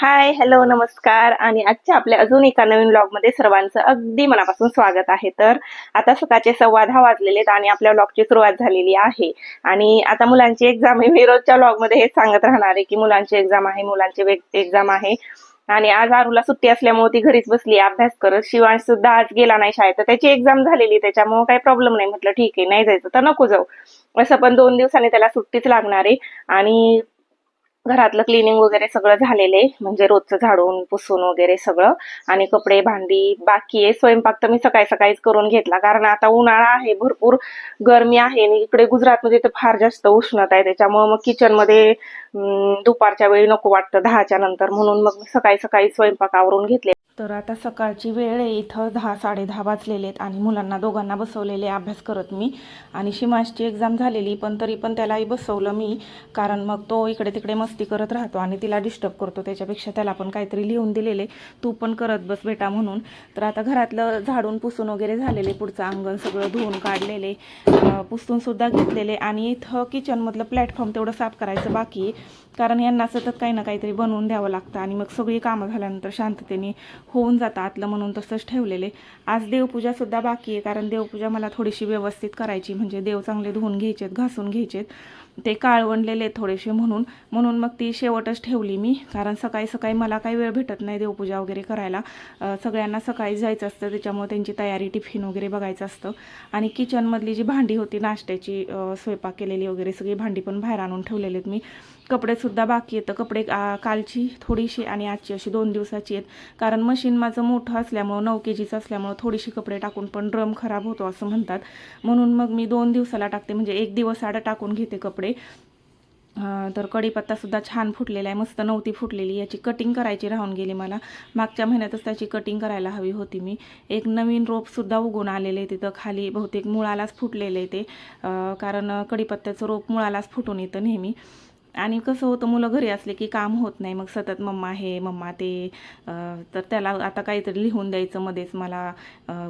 Hi hello नमस्कार. आणि आजच्या आपल्या अजून एका नवीन ब्लॉगमध्ये सर्वांचं अगदी मनापासून स्वागत आहे. तर आता सकाळचे सव्वा दहा वाजलेले आहेत आणि आपल्या ब्लॉगची सुरुवात झालेली आहे. आणि आता मुलांची एक्झाम आहे. मी रोजच्या ब्लॉगमध्ये हेच सांगत राहणार आहे की मुलांची एक्झाम आहे मुलांची एक्झाम आहे. आणि आज आरूला सुट्टी असल्यामुळे ती घरीच बसली अभ्यास करत शिवांश सुद्धा आज गेला नाही शाळेत. तर त्याची एक्झाम झालेली त्याच्यामुळे काही प्रॉब्लेम नाही. म्हटलं ठीक आहे नाही जायचं तर नको जाऊ. असं पण दोन दिवसांनी त्याला सुट्टीच लागणार आहे. आणि घरातलं क्लिनिंग वगैरे सगळं झालेलं आहे. म्हणजे रोजचं झाडून पुसून वगैरे सगळं. आणि कपडे भांडी बाकी आहे. स्वयंपाक तर मी सकाळी सकाळीच करून घेतला. कारण आता उन्हाळा आहे भरपूर गरमी आहे. आणि इकडे गुजरातमध्ये तर फार जास्त उष्णता आहे. त्याच्यामुळे मग किचनमध्ये दुपारच्या वेळी नको वाटतं दहाच्या नंतर. म्हणून मग सकाळी सकाळी स्वयंपाक आवरून घेतले. तर आता सकाळची वेळ आहे. इथं दहा साडे दहा वाजलेले आहेत आणि मुलांना दोघांना बसवलेले अभ्यास करत मी. आणि शिमाशची एक्झाम झालेली पण तरी पण त्यालाही बसवलं मी. कारण मग तो इकडे तिकडे मस्ती करत राहतो आणि तिला डिस्टर्ब करतो. त्याच्यापेक्षा त्याला पण काहीतरी लिहून दिलेले. तू पण करत बस बेटा म्हणून. तर आता घरातलं झाडून पुसून वगैरे झालेले पुढचं अंगण सगळं धुवून काढलेले पुसूनसुद्धा घेतलेले. आणि इथं किचनमधलं प्लॅटफॉर्म तेवढं साफ करायचं बाकी कारण यांना सतत काही ना काहीतरी बनवून द्यावं लागतं. आणि मग सगळी कामं झाल्यानंतर शांततेने होऊन जातं आतलं म्हणून तसंच ठेवलेले. आज देवपूजासुद्धा बाकी आहे कारण देवपूजा मला थोडीशी व्यवस्थित करायची म्हणजे देव चांगले धुवून घ्यायचेत घासून घ्यायचेत. ते काळवणलेले आहेत थोडेसे म्हणून म्हणून मग ती शेवटच ठेवली मी. कारण सकाळी सकाळी मला काही वेळ भेटत नाही देवपूजा वगैरे करायला. सगळ्यांना सकाळी जायचं असतं त्याच्यामुळे त्यांची तयारी टिफिन वगैरे बघायचं असतं. आणि किचनमधली जी भांडी होती नाश्त्याची स्वयंपाक केलेली वगैरे सगळी भांडी पण बाहेर आणून ठेवलेली आहेत मी. कपडेसुद्धा बाकी आहेत. कपडे कालची थोडीशी आणि आजची अशी दोन दिवसाची आहेत. कारण मशीन माझं मोठं असल्यामुळं नऊ के जीचं असल्यामुळं थोडीशी कपडे टाकून पण ड्रम खराब होतो असं म्हणतात. म्हणून मग मी दोन दिवसाला टाकते. म्हणजे एक दिवस आड टाकून घेते कपडे. तर कढीपत्तासुद्धा छान फुटलेला आहे. मस्त नव्हती फुटलेली. याची कटिंग करायची राहून गेली मला. मागच्या महिन्यातच त्याची कटिंग करायला हवी होती मी. एक नवीन रोपसुद्धा उगून आलेले तिथं. खाली बहुतेक मुळालाच फुटलेलं आहे ते. कारण कढीपत्त्याचं रोप मुळालाच फुटून येतं नेहमी. आणि कसं होतं मुलं घरी असले की काम होत नाही. मग सतत मम्मा हे मम्मा ते. तर त्याला आता काहीतरी लिहून द्यायचं मध्येच मला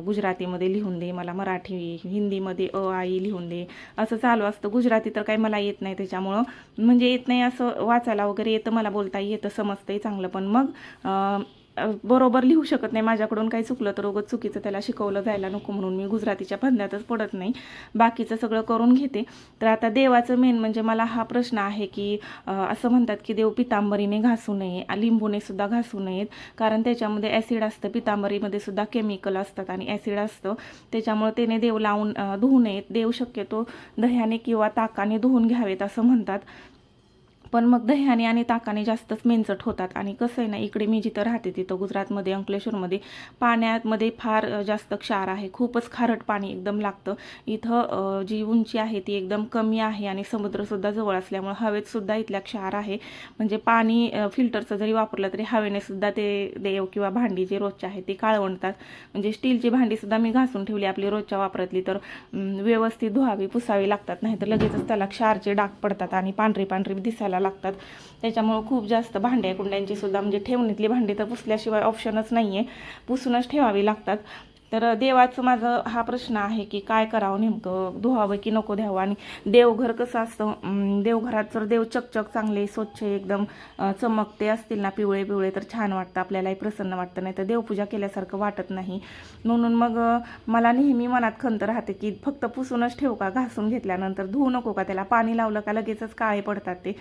गुजरातीमध्ये लिहून दे मला मराठी हिंदीमध्ये अ आई लिहून दे. असं चालू असतं. गुजराती तर काही मला येत नाही त्याच्यामुळं. म्हणजे येत नाही असं वाचायला वगैरे येतं मला बोलता येतं समजतंय चांगलं. पण मग बरोबर लिहू शकत नाही. माझ्याकडून काही चुकलं तर उगत चुकीचं त्याला शिकवलं जायला नको म्हणून मी गुजरातीच्या फंद्यातच पडत नाही. बाकीचं सगळं करून घेते. तर आता देवाचं मेन म्हणजे मला हा प्रश्न आहे की असं म्हणतात की देव पितांबरीने घासू नये लिंबूने सुद्धा घासू नयेत. कारण त्याच्यामध्ये ॲसिड असतं पितांबरीमध्ये सुद्धा केमिकल असतात आणि ॲसिड असतं. त्याच्यामुळे त्याने देव लावून धुवू नयेत. देव शक्यतो दह्याने किंवा ताकाने धुवून घ्यावेत असं म्हणतात. पण मग दह्याने आणि ताकाने जास्तच मेंचट होतात. आणि कसं आहे ना इकडे मी जिथं राहते तिथं गुजरातमध्ये अंकलेश्वरमध्ये पाण्यामध्ये फार जास्त क्षार आहे. खूपच खारट पाणी एकदम लागतं. इथं जी उंची आहे ती एकदम कमी आहे आणि समुद्रसुद्धा जवळ असल्यामुळे हवेतसुद्धा इथल्या क्षार आहे. म्हणजे पाणी फिल्टरचं जरी वापरलं तरी हवेनेसुद्धा ते देव किंवा भांडी जे रोजचे आहे ते काळवणतात म्हणजे स्टीलची भांडीसुद्धा मी घासून ठेवली आपली रोजच्या वापरातली तर व्यवस्थित धुवावी पुसावी लागतात. नाही तर लगेचच त्याला क्षारचे डाग पडतात आणि पांढरी पांढरी दिसायला लागतात. त्याच्यामुळं खूप जास्त भांड्या कुंड्यांची सुद्धा म्हणजे ठेवणीतली भांडी तर पुसल्याशिवाय ऑप्शनच नाही आहे पुसूनच ठेवावी लागतात. तर देवाचं माझं हा प्रश्न आहे की काय करावं नेमकं? धुवावं की नको द्यावं आणि देवघर कसं असतं? देवघरात जर देव चकचक चांगले स्वच्छ एकदम चमकते असतील ना पिवळे पिवळे तर छान वाटतं. आपल्यालाही प्रसन्न वाटतं. नाही तर देवपूजा केल्यासारखं वाटत नाही. म्हणून मग मला नेहमी मनात खंत राहते की फक्त पुसूनच ठेवू का? घासून घेतल्यानंतर धुवू नको का त्याला? पाणी लावलं का लगेचच काळे पडतात ते.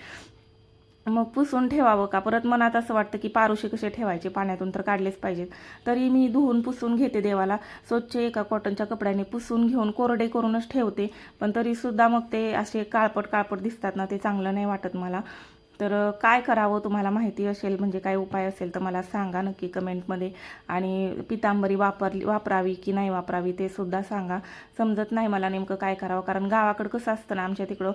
मग पुसून ठेवावं का? परत मनात असं वाटतं की पारुशे कसे ठेवायचे? पाण्यातून तर काढलेच पाहिजेत. तरी मी धुवून पुसून घेते देवाला. स्वच्छ एका कॉटनच्या कपड्याने पुसून घेऊन कोरडे करूनच ठेवते. पण तरीसुद्धा मग ते असे काळपट काळपट दिसतात ना ते चांगलं नाही वाटत मला. तर काय करावं तुम्हाला माहिती असेल म्हणजे काय उपाय असेल तर मला सांगा नक्की कमेंटमध्ये. आणि पितांबरी वापरली वापरावी की नाही वापरावी ते सुद्धा सांगा. समजत नाही मला नेमकं काय करावं कारण गावाकडं कसं असतं ना आमच्या तिकडं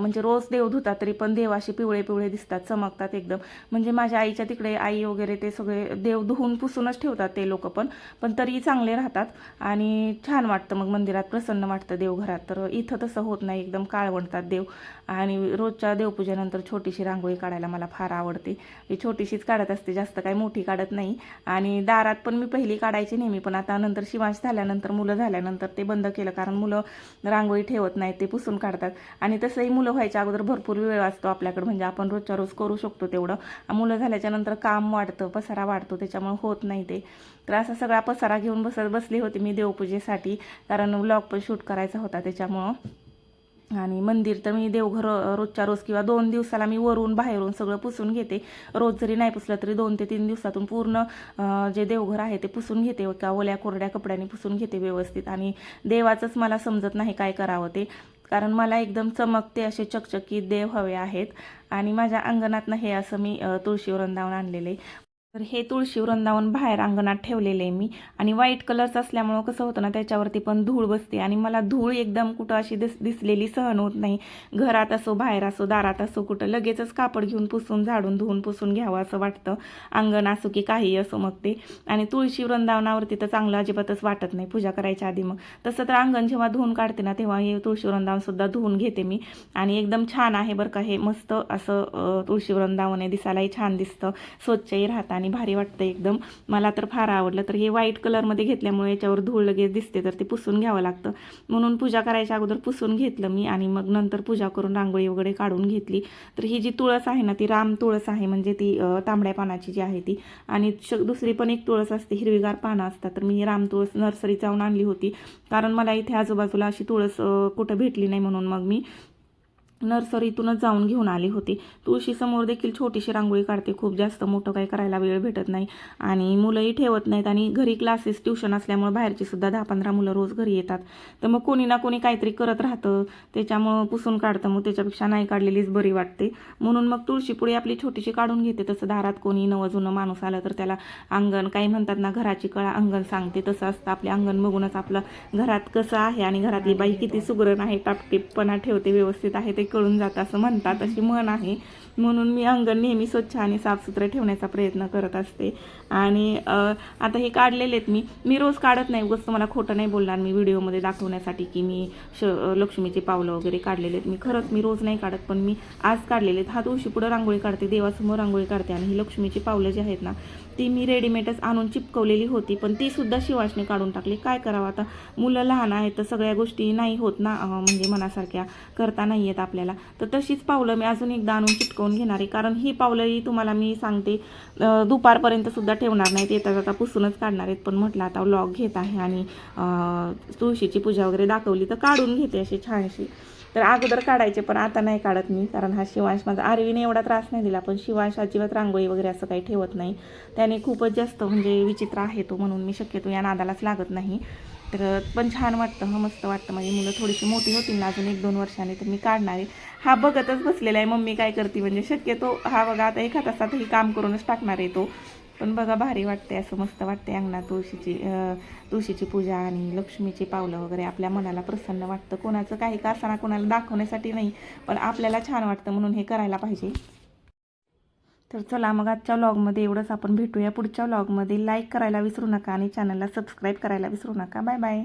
म्हणजे रोज देव धुतात तरी पण देवाशी पिवळे पिवळे दिसतात चमकतात एकदम. म्हणजे माझ्या आईच्या तिकडे आई वगैरे ते सगळे देव धुवून पुसूनच ठेवतात ते लोक पण पण तरी चांगले राहतात. आणि छान वाटतं मग मंदिरात प्रसन्न वाटतं देवघरात. तर इथं तसं होत नाही एकदम काळवणतात देव. आणि रोजच्या देवपूजेनंतर छोटी छोटीशी रांगोळी काढायला मला फार आवडते. मी छोटीशीच काढत असते जास्त काही मोठी काढत नाही. आणि दारात पण मी पहिली काढायची नेहमी पण आता नंतर शिवांश झाल्यानंतर मुलं झाल्यानंतर ते बंद केलं कारण मुलं रांगोळी ठेवत नाहीत ते पुसून काढतात. आणि तसंही मुलं व्हायच्या अगोदर भरपूर वेळ असतो आपल्याकडे म्हणजे आपण रोजच्या रोज करू शकतो तेवढं. मुलं झाल्याच्यानंतर काम वाढतं पसारा वाढतो त्याच्यामुळे होत नाही ते. तर असा सगळा पसारा घेऊन बसत बसली होती मी देवपूजेसाठी कारण व्लॉग पण शूट करायचा होता त्याच्यामुळं आणि मंदिर तर मी देवघर रोजच्या रोज किंवा दोन दिवसाला मी वरून बाहेरून सगळं पुसून घेते. रोज जरी नाही पुसलं तरी दोन ते तीन दिवसातून पूर्ण जे देवघर आहे ते पुसून घेते. का ओल्या कोरड्या कपड्याने पुसून घेते व्यवस्थित. आणि देवाचंच मला समजत नाही काय करावं ते. कारण मला एकदम चमकते असे चकचकीत देव हवे आहेत. आणि माझ्या अंगणातनं हे असं मी तुळशी वृंदावन आणलेलं आहे. तर हे तुळशी वृंदावन बाहेर अंगणात ठेवलेले आहे मी. आणि व्हाईट कलरचं असल्यामुळं कसं होतं ना त्याच्यावरती पण धूळ बसते. आणि मला धूळ एकदम कुठं अशी दिस दिसलेली सहन होत नाही. घरात असो बाहेर असो दारात असो कुठं लगेचच कापड घेऊन पुसून झाडून धुवून पुसून घ्यावं असं वाटतं. अंगण असो की काही असो मग ते. आणि तुळशी वृंदावनावरती तर चांगलं अजिबातच वाटत नाही पूजा करायच्या आधी मग. तसं तर अंगण जेव्हा धुवून काढते ना तेव्हा हे तुळशी वृंदावनसुद्धा धुवून घेते मी. आणि एकदम छान आहे बरं का हे मस्त असं तुळशी वृंदावन आहे दिसायलाही छान दिसतं. स्वच्छही राहतं आणि भारी वाटतं एकदम. मला तर फार आवडलं. तर हे व्हाईट कलरमध्ये घेतल्यामुळे याच्यावर धूळ लगेच दिसते तर ते पुसून घ्यावं लागतं. म्हणून पूजा करायच्या अगोदर पुसून घेतलं मी आणि मग नंतर पूजा करून रांगोळी वगैरे काढून घेतली. तर ही जी तुळस आहे ना ती राम तुळस आहे म्हणजे ती तांबड्या पानाची जी आहे ती. आणि दुसरी पण एक तुळस असते हिरवीगार पानं असतात. तर मी राम तुळस नर्सरी जाऊन आणली होती. कारण मला इथे आजूबाजूला अशी तुळस कुठं भेटली नाही म्हणून मग मी नर्सरीतूनच जाऊन घेऊन आली होती. तुळशीसमोर देखील छोटीशी रांगोळी काढते. खूप जास्त मोठं काही करायला वेळ भेटत नाही आणि मुलंही ठेवत नाहीत आणि घरी क्लासेस ट्युशन असल्यामुळे बाहेरची सुद्धा दहा पंधरा मुलं रोज घरी येतात. तर मग कोणी ना कोणी काहीतरी करत राहतं. त्याच्यामुळं पुसून काढतं. मग त्याच्यापेक्षा नाही काढलेलीच बरी वाटते. म्हणून मग तुळशीपुळी आपली छोटीशी काढून घेते. तसं दारात कोणी नवंजुनं माणूस आलं तर त्याला अंगण काही म्हणतात ना घराची कळा अंगण सांगते. तसं असतं. आपले अंगण बघूनच आपलं घरात कसं आहे आणि घरातली बाई किती सुगरण आहे टापटीपपणा ठेवते व्यवस्थित आहे ते कळून जातं असं म्हणतात अशी म्हण आहे. म्हणून मी अंगण नेहमी स्वच्छ आणि साफसुथरं ठेवण्याचा प्रयत्न करत असते. आणि आता हे काढलेले आहेत मी. मी रोज काढत नाही उगाच मला खोटं नाही बोलणार मी व्हिडिओमध्ये दाखवण्यासाठी की मी श लक्ष्मीची पावलं वगैरे काढलेले आहेत. मी खरंच मी रोज नाही काढत पण मी आज काढलेले आहेत. हा दिवशी पुढं रांगोळी काढते देवासमोर रांगोळी काढते आणि ही लक्ष्मीची पावलं जी आहेत ना ती मी रेडीमेडच आणून चिपकवलेली होती पण ती सुद्धा शिवाशने काढून टाकली. काय करावं आता? मुलं लहान आहेत तर सगळ्या गोष्टी नाही होत ना म्हणजे मनासारख्या करता नाही येत आपल्याला. तर तशीच पावलं मी अजून एकदा आणून चिटकवून घेणार आहे. कारण ही पावलंही तुम्हाला मी सांगते दुपारपर्यंतसुद्धा दुपारपर्यंत सुद्धा ठेवणार नाहीत येता जाता पुसूनच काढणार आहेत. पण म्हटलं आता व्लॉग घेत आहे आणि तुळशीची पूजा वगैरे दाखवली तर काढून घेते अशी छानशी. तर अगोदर काढायचे पण आता नाही काढत मी कारण हा शिवांश माझा आरवीने एवढा त्रास नाही दिला पण शिवांश अजिबात रांगोळी वगैरे असं काही ठेवत नाही. त्याने खूपच जास्त म्हणजे विचित्र आहे तो म्हणून मी शक्यतो या नादालाच लागत नाही. तर पण छान वाटतं हं मस्त वाटतं. माझी मुलं थोडीशी मोठी होतील ना अजून एक दोन वर्षाने तर मी काढणार आहे. हा बघतच बसलेला आहे मम्मी काय करते म्हणजे शक्यतो हा बघा आता एका तासातही काम करूनच टाकणार आहे तो. पण बघा भारी वाटते असं मस्त वाटते अंगणात तुळशीची तुळशीची पूजा आणि लक्ष्मीची पावलं वगैरे. आपल्या मनाला प्रसन्न वाटतं. कोणाचं काही का असताना कोणाला दाखवण्यासाठी नाही पण आपल्याला छान वाटतं म्हणून हे करायला पाहिजे. तर चला मग आजच्या व्लॉगमध्ये एवढंच. आपण भेटूया पुढच्या व्लॉगमध्ये लाईक करायला विसरू नका आणि चॅनलला सबस्क्राईब करायला विसरू नका. Bye bye